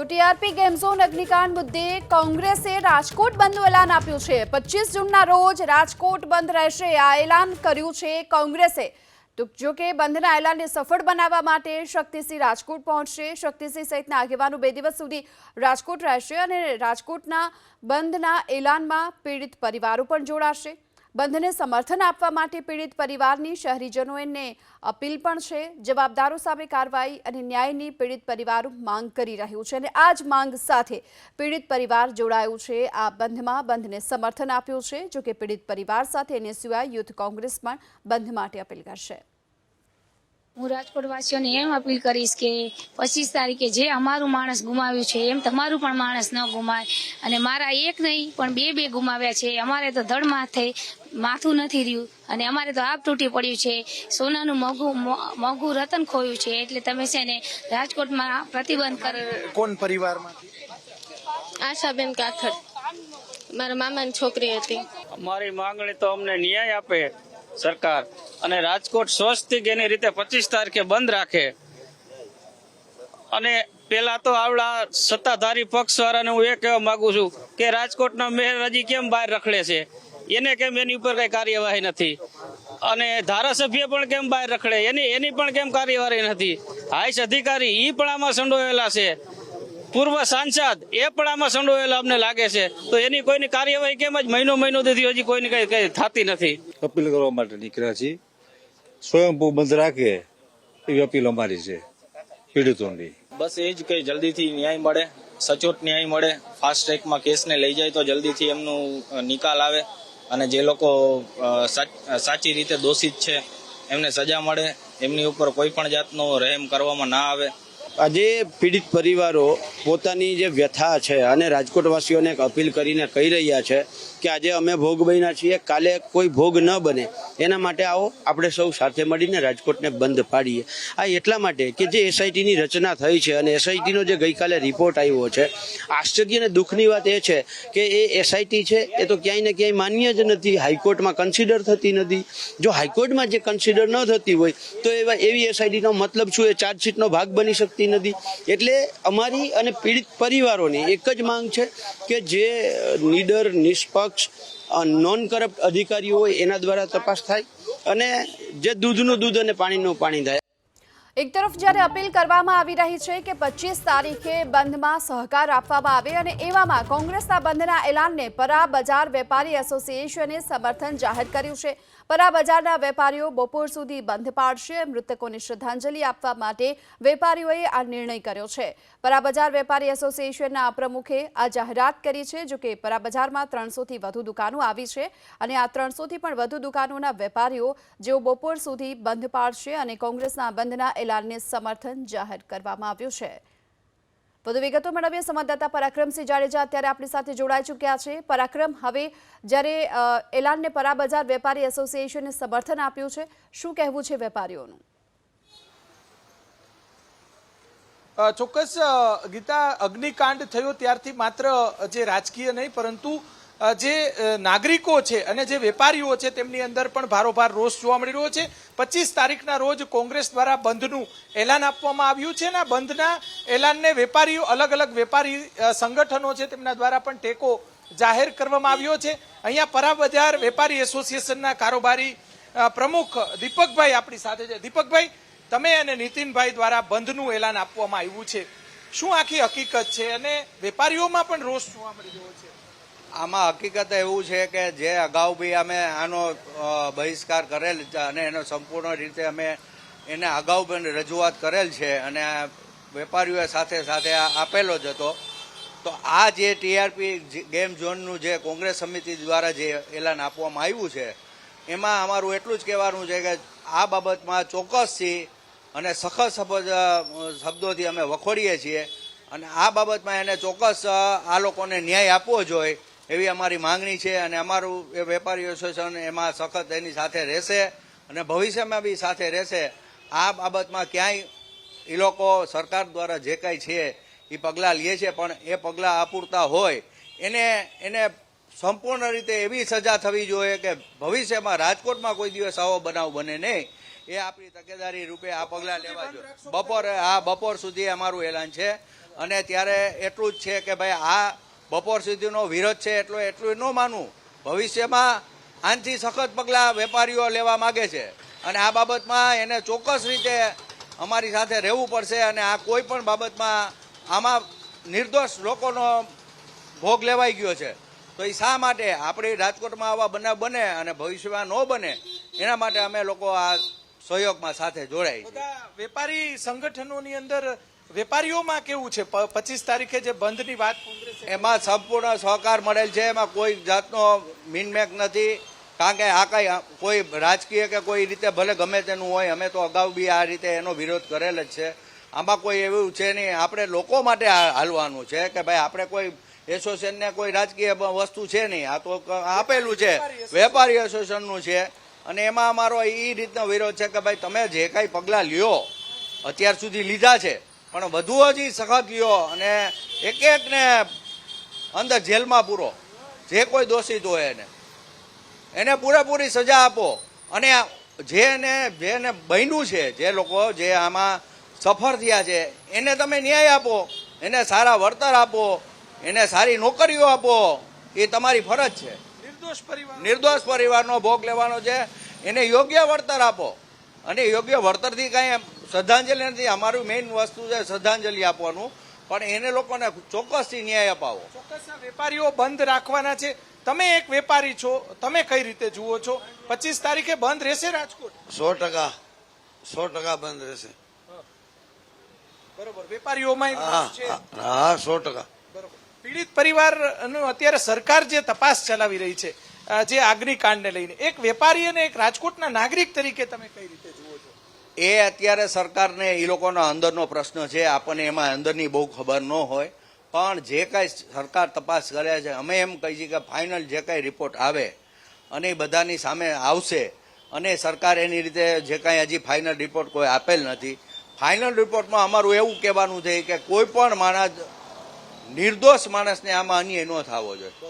તો TRP game અગ્નિકાંડ મુદ્દે કોંગ્રેસે રાજકોટ બંધનું એલાન આપ્યું છે. પચીસ જૂનના રોજ રાજકોટ બંધ રહેશે. આ એલાન કર્યું છે કોંગ્રેસે. તો જો કે બંધના એલાનને સફળ બનાવવા માટે શક્તિસિંહ રાજકોટ પહોંચશે. શક્તિસિંહ સહિતના આગેવાનો બે દિવસ સુધી રાજકોટ રહેશે અને રાજકોટના બંધના એલાનમાં પીડિત પરિવારો પણ જોડાશે. બંધને સમર્થન આપવા માટે પીડિત પરિવારની શહેરીજનોને અપીલ પણ છે. જવાબદારો સામે કાર્યવાહી અને ન્યાયની પીડિત પરિવાર માંગ કરી રહ્યું છે અને આ જ માંગ સાથે પીડિત પરિવાર જોડાયું છે. આ બંધમાં બંધને સમર્થન આપ્યું છે જો કે પીડિત પરિવાર સાથે એનએસયુઆઈ યુથ કોંગ્રેસ પણ બંધ માટે અપીલ કરશે. હું રાજકોટ વાસીઓને એમ અપીલ કરીશ કે પચીસ તારીખે જે અમારું માણસ ગુમાવ્યું છે એમ તમારું પણ માણસ ન ગુમાય. અને મારા એક નહીં પણ બે બે ગુમાવ્યા છે. અમારે તો ધડ માથે માથું નથી રહ્યું. અને અમારે તો આપ તૂટી પડ્યું છે. સોનાનું મોઘું મોઘું રતન ખોયું છે. એટલે તમે છે ને રાજકોટમાં પ્રતિબંધ કરે. કોણ પરિવારમાં આશાબેન કાથડ. મારા મામાની છોકરી હતી. અમારી માંગણી તો અમને ન્યાય આપે. સરકાર અને રાજકોટ સ્વસ્તિક એની રીતે પચીસ તારીખે બંધ રાખે. અને પેલા તો આવડા સત્તાધારી પક્ષ વાળાને હું એ કહેવા માંગુ છું કે રાજકોટના મેયર હજી કેમ બહાર રખડે છે? એને કેમ એની ઉપર કઈ કાર્યવાહી નથી? અને ધારાસભ્ય પણ કેમ બહાર રખડે? એની એની પણ કેમ કાર્યવાહી નથી? હાઈસ અધિકારી ઈ પણ આમાં સંડોયેલા છે. પૂર્વ સાંસદ એ પણ આમાં સંડોયેલા અમને લાગે છે. તો એની કોઈની કાર્યવાહી કેમ જ મહિનો મહિનો થી હજી કોઈની કઈ કઈ થતી નથી? અપીલ કરવા માટે નીકળ્યા છીએ. સ્વયંભૂ બંધ રાખે એવી અપીલ અમારી છે. પીડિતોની બસ એ જ કઈ જલ્દીથી ન્યાય મળે સચોટ ન્યાય મળે ફાસ્ટ ટ્રેકમાં કેસને લઈ જાય તો જલ્દીથી એમનું નિકાલ આવે અને જે લોકો સાચ- સાચી રીતે દોષિત છે એમને સજા મળે એમની ઉપર કોઈ પણ જાતનો રહેમ કરવામાં ના આવે. આજે પીડિત પરિવારો પોતાની જે વ્યથા છે અને રાજકોટવાસીઓને એક અપીલ કરીને કહી રહ્યા છે કે આજે અમે ભોગ બન્યા છીએ, કાલે કોઈ ભોગ ન બને. એના માટે આવો, આપણે સૌ સાથે મળીને રાજકોટને બંધ પાડીએ. આ એટલા માટે કે જે એસઆઈટીની રચના થઈ છે અને એસઆઈટીનો જે ગઈકાલે રિપોર્ટ આવ્યો છે, આશ્ચર્ય અને દુઃખની વાત એ છે કે એ એસઆઈટી છે, એ તો ક્યાંય ને ક્યાંય માન્ય જ નથી. હાઈકોર્ટમાં કન્સિડર થતી નથી. જો હાઈકોર્ટમાં જે કન્સિડર ન થતી હોય, તો એવા એવી એસઆઈટીનો મતલબ શું? એ ચાર્જશીટનો ભાગ બની શકતી નથી. એટલે અમારી અને પીડિત પરિવારોની એક જ માંગ છે કે જે નીડર, નિષ્પક્ષ નોન કરપ્ટ અધિકારીઓ હોય એના દ્વારા તપાસ થાય અને જે દૂધનું દૂધ અને પાણીનું પાણી થાય. એક તરફ જ્યારે અપીલ કરવામાં આવી રહી છે કે પચીસ તારીખે બંધમાં સહકાર આપવામાં આવે અને એવામાં કોંગ્રેસના બંધના એલાનને પરા બજાર વેપારી એસોસિએશને સમર્થન જાહેર કર્યું છે. પરા બજારના વેપારીઓ બપોર સુધી બંધ પાડશે, મૃતકોને શ્રદ્ધાંજલિ આપવા માટે વેપારીઓએ આ નિર્ણય કર્યો છે. પરા બજાર વેપારી એસોસિએશનના પ્રમુખે આ જાહેરાત કરી છે, જો કે પરા બજારમાં ત્રણસોથી વધુ દુકાનો આવી છે અને આ ત્રણસોથી પણ વધુ દુકાનોના વેપારીઓ જેઓ બપોર સુધી બંધ પાડશે અને કોંગ્રેસના બંધના એલાનને સમર્થન જાહેર કરવામાં આવ્યું છે. વધુ વિગતો મેળવીએ. સંવાદદાતા પરાક્રમસિંહ જાડેજા અત્યારે આપણી સાથે જોડાઈ ચૂક્યા છે. પરાક્રમ, હવે જ્યારે એલાનને પરાબજાર વેપારી એસોસિએશને સમર્થન આપ્યું છે, શું કહેવું છે વેપારીઓનું? ચોક્કસ ગીતા, અગ્નિકાંડ થયો ત્યારથી માત્ર જે રાજકીય નહીં, પરંતુ જે નાગરિકો છે અને જે વેપારીઓ છે તેમની અંદર પણ ભારોભાર રોષ જોવા મળી રહ્યો છે. પચીસ તારીખના રોજ કોંગ્રેસ દ્વારા બંધનું એલાન આપવામાં આવ્યું છે અને બંધના એલાનને વેપારીઓ અલગ અલગ વેપારી સંગઠનો છે તેમના દ્વારા પણ ટેકો જાહેર કરવામાં આવ્યો છે. અહીંયા પરા બજાર વેપારી એસોસિએશનના કારોબારી પ્રમુખ દીપકભાઈ આપણી સાથે છે. દીપકભાઈ, તમે અને નીતિનભાઈ દ્વારા બંધનું એલાન આપવામાં આવ્યું છે. શું આખી હકીકત છે? અને વેપારીઓમાં પણ રોષ જોવા મળી રહ્યો છે. આમાં હકીકત એવું છે કે જે અગાઉ બી અમે આનો બહિષ્કાર કરેલ અને એનો સંપૂર્ણ રીતે અમે એને અગાઉ પણ રજૂઆત કરેલ છે અને વેપારીઓએ સાથે સાથે આપેલો જ હતો. તો આ જે ટીઆરપી ગેમ ઝોનનું જે કોંગ્રેસ સમિતિ દ્વારા જે એલાન આપવામાં આવ્યું છે, એમાં અમારું એટલું જ કહેવાનું છે કે આ બાબતમાં ચોક્કસથી અને સખત શબ્દ શબ્દોથી અમે વખોડીએ છીએ અને આ બાબતમાં એને ચોક્કસ આ લોકોને ન્યાય આપવો જોઈએ એવી અમારી માંગણી છે અને અમારું એ વેપારી એસોસિએશન એમાં સખત એની સાથે રહેશે અને ભવિષ્યમાં બી સાથે રહેશે. આ બાબતમાં ક્યાંય એ લોકો સરકાર દ્વારા જે કાંઈ છે એ પગલાં લે છે પણ એ પગલાં અપૂરતા હોય. એને એને સંપૂર્ણ રીતે એવી સજા થવી જોઈએ કે ભવિષ્યમાં રાજકોટમાં કોઈ દિવસ આવો બનાવ બને નહીં. એ આપણી તકેદારી રૂપે આ પગલાં લેવા જોઈએ. બપોર આ બપોર સુધી અમારું એલાન છે. અને ત્યારે એટલું જ છે કે ભાઈ આ બપોર સુધીનો વિરોધ છે એટલો એટલું ન માનવું ભવિષ્યમાં આનથી સખત પગલાં વેપારીઓ લેવા માગે છે. અને આ બાબતમાં એને ચોક્કસ રીતે અમારી સાથે રહેવું પડશે અને આ કોઈ પણ બાબતમાં આમાં નિર્દોષ લોકોનો ભોગ લેવાઈ ગયો છે. તો એ શા માટે આપણી રાજકોટમાં આવા બનાવ બને અને ભવિષ્યમાં ન બને, એના માટે અમે લોકો આ સહયોગમાં સાથે બધા વેપારી સંગઠનોની અંદર વેપારીઓમાં કેવું છે? પચીસ તારીખે જે બંધની વાત એમાં સંપૂર્ણ સહકાર મળેલ છે. એમાં કોઈ જાતનો મીનમેક નથી. કારણ કે આ કઈ કોઈ રાજકીય કે કોઈ રીતે ભલે ગમે તેનું હોય અમે તો અગાઉ બી આ રીતે એનો વિરોધ કરેલ જ છે. આમાં કોઈ એવું છે નહીં. આપણે લોકો માટે હાલવાનું છે કે ભાઈ આપણે કોઈ એસોસિએશનને કોઈ રાજકીય વસ્તુ છે નહીં. આ તો આપેલું છે. વેપારી એસોસિએશનનું છે. અને એમાં અમારો એ રીતનો વિરોધ છે કે ભાઈ તમે જે કાંઈ પગલાં લ્યો અત્યાર સુધી લીધા છે. પણ વધુ હજી સખત અને એક એકને અંદર જેલમાં પૂરો. જે કોઈ દોષિત હોય એને. એને પૂરેપૂરી સજા આપો. અને જેને જેને બન્યું છે જે લોકો જે આમાં સફળ થયા છે એને તમે ન્યાય આપો. એને સારા વળતર આપો. એને સારી નોકરીઓ આપો. એ તમારી ફરજ છે. નિર્દોષ પરિવાર નિર્દોષ પરિવારનો ભોગ લેવાનો છે. એને યોગ્ય વળતર આપો. અને યોગ્ય વળતરથી કાંઈ શ્રદ્ધાંજલિ નથી. અમારું મેઇન વસ્તુ છે શ્રદ્ધાંજલિ આપવાનું. પણ એને લોકોને ચોક્કસથી ન્યાય અપાવો. ચોક્કસ વેપારીઓ બંધ રાખવાના છે. તમે એક વેપારી છો. તમે કઈ રીતે જુઓ છો? પચીસ તારીખે બંધ રહેશે રાજકોટ? સો ટકા. સો ટકા બંધ રહેશે. બરોબર. વેપારીઓમાં હા સો ટકા. બરોબર. પીડિત પરિવારનું અત્યારે સરકાર જે તપાસ ચલાવી રહી છે જે આગની કાંડને લઈને એક વેપારી અને એક રાજકોટના નાગરિક તરીકે તમે કઈ રીતે જુઓ છો? એ અત્યારે સરકારને એ લોકોનો અંદરનો પ્રશ્ન છે. આપણને એમાં અંદરની બહુ ખબર ન હોય. પણ જે કાંઈ સરકાર તપાસ કરે છે, અમે એમ કહીએ છીએ કે ફાઇનલ જે કાંઈ રિપોર્ટ આવે અને એ બધાની સામે આવશે અને સરકાર એની રીતે જે કાંઈ હજી ફાઇનલ રિપોર્ટ કોઈ આપેલ નથી. ફાઇનલ રિપોર્ટમાં અમારું એવું કહેવાનું છે કે કોઈ પણ માણસ, નિર્દોષ માણસને આમાં અન્યાય ન થવો જોઈએ.